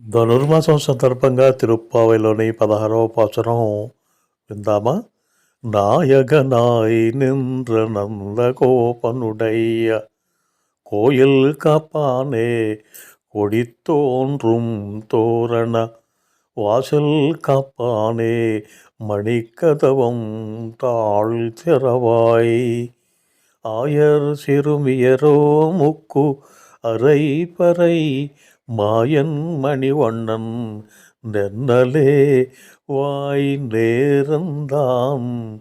ధనుర్మాసం సందర్భంగా తిరుప్పావైలోని పదహారవ పాచనం విందామా నాయక నాయి నింద్ర నందగోపనుడయ్య கோயில் காப்பானே கொடித்தோன்றும் தோரண வாசல் காப்பானே மணிக்கதவம் தாழ்த்திறவாய் ஆயர் சிறுமியரோ முக்கு அரை பறை மாயன் மணிவண்ணன் நென்னலே வாய் நேர்ந்தாம்.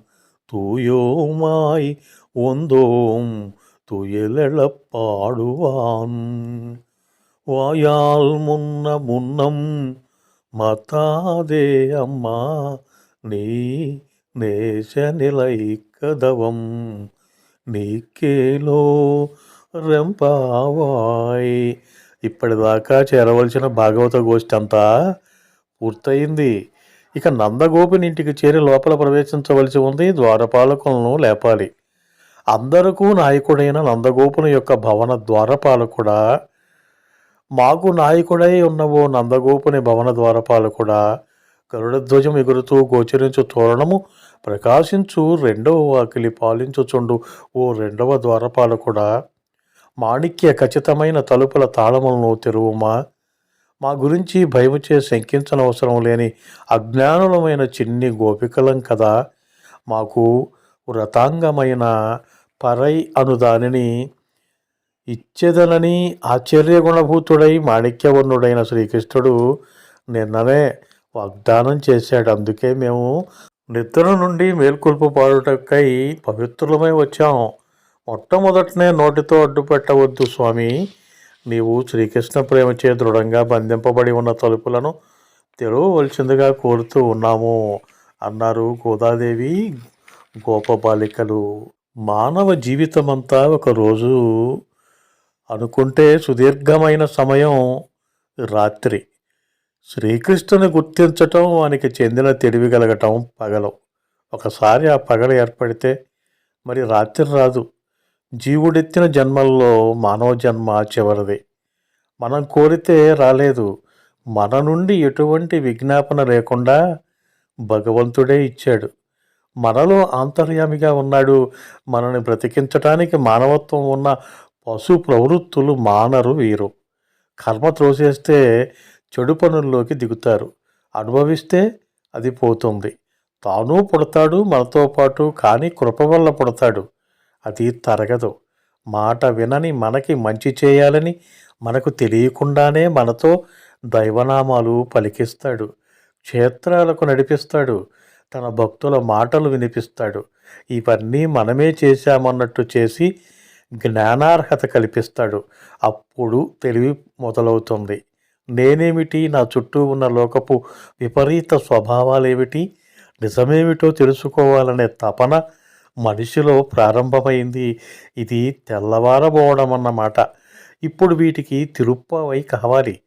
தூயோமாய் ஒந்தோம் துயிலெழப் பாடுவான். வாயால் முன்ன முன்னம் மத்தாதே அம்மா நீ நேச நிலை கதவம். நீ கேலோ ரெம்பாவாய் ఇప్పటిదాకా చేరవలసిన భాగవత గోష్ఠి అంతా పూర్తయింది. ఇక నందగోపిని ఇంటికి చేరి లోపల ప్రవేశించవలసి ఉంది. ద్వారపాలకులను లేపాలి. అందరకు నాయకుడైన నందగోపుని యొక్క భవన ద్వారపాలకుడ? మాకు నాయకుడై ఉన్న ఓ నందగోపుని భవన ద్వారపాలకుడ? గరుడధ్వజం ఎగురుతూ గోచరించు తోరణము ప్రకాశించు రెండవ వాకిలి పాలించుచుండు ఓ రెండవ ద్వారపాలకుడా? మాణిక్య ఖచ్చితమైన తలుపుల తాళములను తెరువుమా? మా గురించి భయముచే శంకించనవసరం లేని అజ్ఞానులమైన చిన్ని గోపికలం కదా? మాకు వ్రతాంగమైన పరై అను దానిని ఇచ్చేదనని ఆశ్చర్యగుణభూతుడై మాణిక్యవర్ణుడైన శ్రీకృష్ణుడు నిన్ననే వాగ్దానం చేశాడు. అందుకే మేము నిద్ర నుండి మేల్కొల్పు పాడుటకై పవిత్రులమై వచ్చాము మొట్టమొదటనే నోటితో అడ్డుపెట్టవద్దు స్వామి. నీవు శ్రీకృష్ణ ప్రేమచే దృఢంగా బంధింపబడి ఉన్న తలుపులను తెరవవలసిందిగా కోరుతూ ఉన్నాము అన్నారు గోదాదేవి. గోపబాలికలు మానవ జీవితమంతా ఒక రోజు అనుకుంటే సుదీర్ఘమైన సమయం రాత్రి. శ్రీకృష్ణుని గుర్తించటం వానికి చెందిన తెలివి కలగటం పగలు. ఒకసారి ఆ పగలు ఏర్పడితే మరి రాత్రి రాదు. జీవుడెత్తిన జన్మల్లో మానవ జన్మ చివరిది. మనం కోరితే రాలేదు. మన నుండి ఎటువంటి విజ్ఞాపన లేకుండా భగవంతుడే ఇచ్చాడు. మనలో ఆంతర్యామిగా ఉన్నాడు. మనని బ్రతికించటానికి మానవత్వం ఉన్న పశు ప్రవృత్తులు మానరు వీరు. కర్మ త్రోసేస్తే చెడు పనుల్లోకి దిగుతారు. అనుభవిస్తే అది పోతుంది. తాను పుడతాడు మనతో పాటు కానీ కృప వల్ల పుడతాడు. అది తరగదు. మాట వినని మనకి మంచి చేయాలని మనకు తెలియకుండానే మనతో దైవనామాలు పలికిస్తాడు. క్షేత్రాలకు నడిపిస్తాడు. తన భక్తుల మాటలు వినిపిస్తాడు. ఇవన్నీ మనమే చేశామన్నట్టు చేసి జ్ఞానార్హత కల్పిస్తాడు. అప్పుడు తెలివి మొదలవుతుంది. నేనేమిటి? నా చుట్టూ ఉన్న లోకపు విపరీత స్వభావాలేమిటి? నిజమేమిటో తెలుసుకోవాలనే తపన మనిషిలో ప్రారంభమైంది. ఇది తెల్లవారబోవడం అన్నమాట ఇప్పుడు వీటికి తిరుప్పవై కావాలి.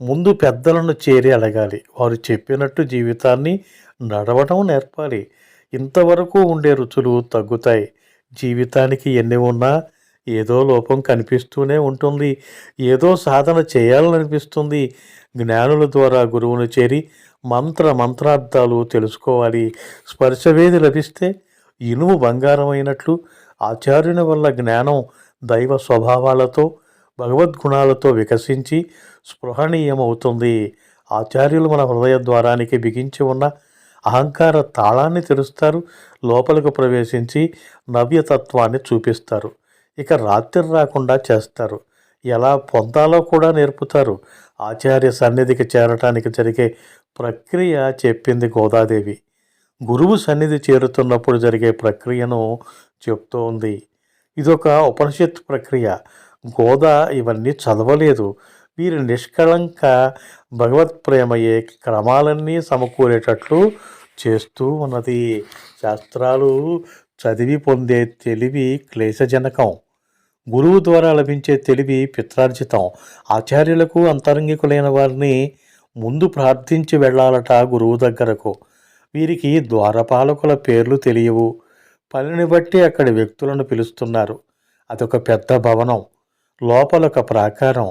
ముందు పెద్దలను చేరి అడగాలి. వారు చెప్పినట్టు జీవితాన్ని నడవడం నేర్పాలి. ఇంతవరకు ఉండే రుచులు తగ్గుతాయి. జీవితానికి ఎన్ని ఉన్నా ఏదో లోపం కనిపిస్తూనే ఉంటుంది. ఏదో సాధన చేయాలనిపిస్తుంది. జ్ఞానుల ద్వారా గురువును చేరి మంత్ర మంత్రార్థాలు తెలుసుకోవాలి. స్పర్శవేది లభిస్తే ఇనుము బంగారమైనట్లు ఆచార్యుని వల్ల జ్ఞానం దైవ స్వభావాలతో భగవద్గుణాలతో వికసించి స్పృహణీయమవుతుంది. ఆచార్యులు మన హృదయ ద్వారానికి బిగించి ఉన్న అహంకార తాళాన్ని తెరుస్తారు లోపలకు ప్రవేశించి నవ్యతత్వాన్ని చూపిస్తారు. ఇక రాత్రి రాకుండా చేస్తారు. ఎలా పొందాలో కూడా నేర్పుతారు. ఆచార్య సన్నిధికి చేరటానికి జరిగే ప్రక్రియ చెప్పింది గోదాదేవి. గురువు సన్నిధి చేరుతున్నప్పుడు జరిగే ప్రక్రియను చెప్తోంది ఇదొక ఉపనిషత్ ప్రక్రియ. గోదా ఇవన్నీ చదవలేదు. వీరి నిష్కళంక భగవత్ ప్రేమయే క్రమాలన్నీ సమకూరేటట్లు చేస్తూ ఉన్నది. శాస్త్రాలు చదివి పొందే తెలివి క్లేశజనకం. గురువు ద్వారా లభించే తెలివి పిత్రార్జితం. ఆచార్యులకు అంతరంగికులైన వారిని ముందు ప్రార్థించి వెళ్ళాలట గురువు దగ్గరకు. వీరికి ద్వారపాలకుల పేర్లు తెలియవు. పనిని బట్టి అక్కడి వ్యక్తులను పిలుస్తున్నారు. అదొక పెద్ద భవనం. లోపలొక ప్రాకారం.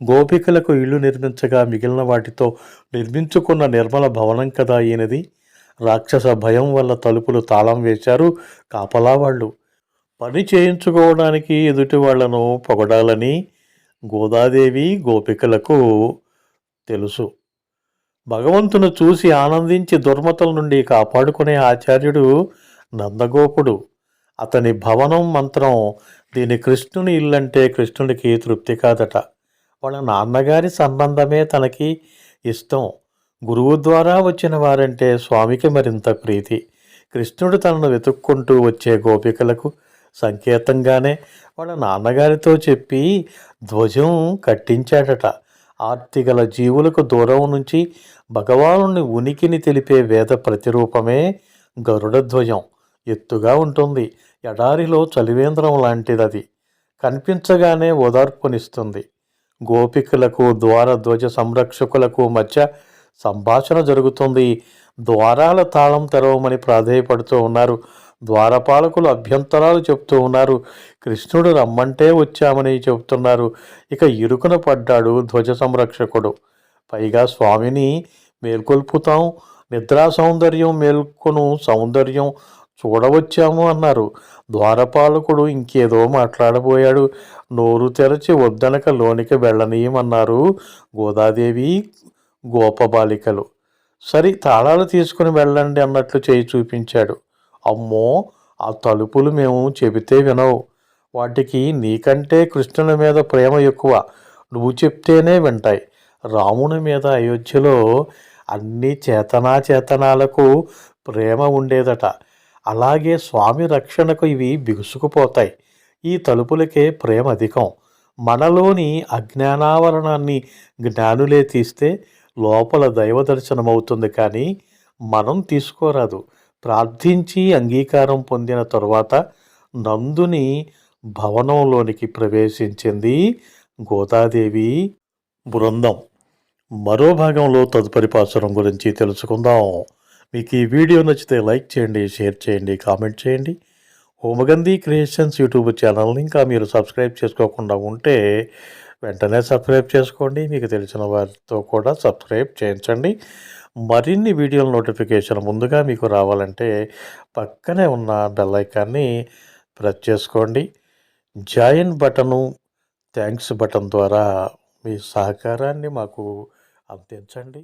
గోపికలకు ఇల్లు నిర్మించగా మిగిలిన వాటితో నిర్మించుకున్న నిర్మల భవనం కదా ఈయనది. రాక్షస భయం వల్ల తలుపులు తాళం వేశారు కాపలా వాళ్ళు. పని చేయించుకోవడానికి ఎదుటి వాళ్ళను పొగడాలని గోదాదేవి గోపికలకు తెలుసు. భగవంతును చూసి ఆనందించి దుర్మతల నుండి కాపాడుకునే ఆచార్యుడు నందగోపుడు. అతని భవనం మంత్రం దీని కృష్ణుని ఇల్లంటే కృష్ణుడికి తృప్తి కాదట. వాళ్ళ నాన్నగారి సంబంధమే తనకి ఇష్టం. గురువు ద్వారా వచ్చిన వారంటే స్వామికి మరింత ప్రీతి. కృష్ణుడు తనను వెతుక్కుంటూ వచ్చే గోపికలకు సంకేతంగానే వాళ్ళ నాన్నగారితో చెప్పి ధ్వజం కట్టించాడట. ఆర్తిగల జీవులకు దూరం నుంచి భగవానుని ఉనికిని తెలిపే వేద ప్రతిరూపమే గరుడధ్వజం ఎత్తుగా ఉంటుంది. ఎడారిలో చలివేంద్రం లాంటిదది. కనిపించగానే ఓదార్పునిస్తుంది. గోపికలకు ద్వార ధ్వజ సంరక్షకులకు మధ్య సంభాషణ జరుగుతుంది. ద్వారాల తాళం తెరవమని ప్రాధేయపడుతూ ఉన్నారు ద్వారపాలకులు అభ్యంతరాలు చెప్తూ ఉన్నారు. కృష్ణుడు రమ్మంటే వచ్చామని చెబుతున్నారు. ఇక ఇరుకున పడ్డాడు ధ్వజ సంరక్షకుడు. పైగా స్వామిని మేల్కొల్పుతాం నిద్రా సౌందర్యం మేల్కొను సౌందర్యం చూడవచ్చాము అన్నారు. ద్వారపాలకుడు ఇంకేదో మాట్లాడబోయాడు. నోరు తెరచి వద్దనక లోనికి వెళ్ళనీయమన్నారు గోదాదేవి గోపబాలికలు. సరి తాళాలు తీసుకుని వెళ్ళండి అన్నట్లు చేయి చూపించాడు. అమ్మో ఆ తలుపులు మేము చెబితే వినవు. వాటికి నీకంటే కృష్ణుని మీద ప్రేమ ఎక్కువ. నువ్వు చెప్తేనే వింటాయి. రాముని మీద అయోధ్యలో అన్ని చేతనా చేతనాలకు ప్రేమ ఉండేదట. అలాగే స్వామి రక్షణకు ఇవి బిగుసుకుపోతాయి. ఈ తలుపులకే ప్రేమ అధికం. మనలోని అజ్ఞానావరణాన్ని జ్ఞానులే తీస్తే లోపల దైవ దర్శనమవుతుంది కానీ మనం తీసుకోరాదు. ప్రార్థించి అంగీకారం పొందిన తరువాత నందుని భవనంలోనికి ప్రవేశించింది గోదాదేవి బృందం. మరో భాగంలో తదుపరి పాసురం గురించి తెలుసుకుందాం. మీకు ఈ వీడియో నచ్చితే లైక్ చేయండి షేర్ చేయండి కామెంట్ చేయండి. హోమగంధి క్రియేషన్స్ యూట్యూబ్ ఛానల్ని ఇంకా మీరు సబ్స్క్రైబ్ చేసుకోకుండా ఉంటే వెంటనే సబ్స్క్రైబ్ చేసుకోండి. మీకు తెలిసిన వారితో కూడా సబ్స్క్రైబ్ చేయించండి. మరిన్ని వీడియోల నోటిఫికేషన్ ముందుగా మీకు రావాలంటే పక్కనే ఉన్న బెల్ ఐకాన్ని ప్రెస్ చేసుకోండి. జాయిన్ బటను థ్యాంక్స్ బటన్ ద్వారా మీ సహకారాన్ని మాకు అందించండి.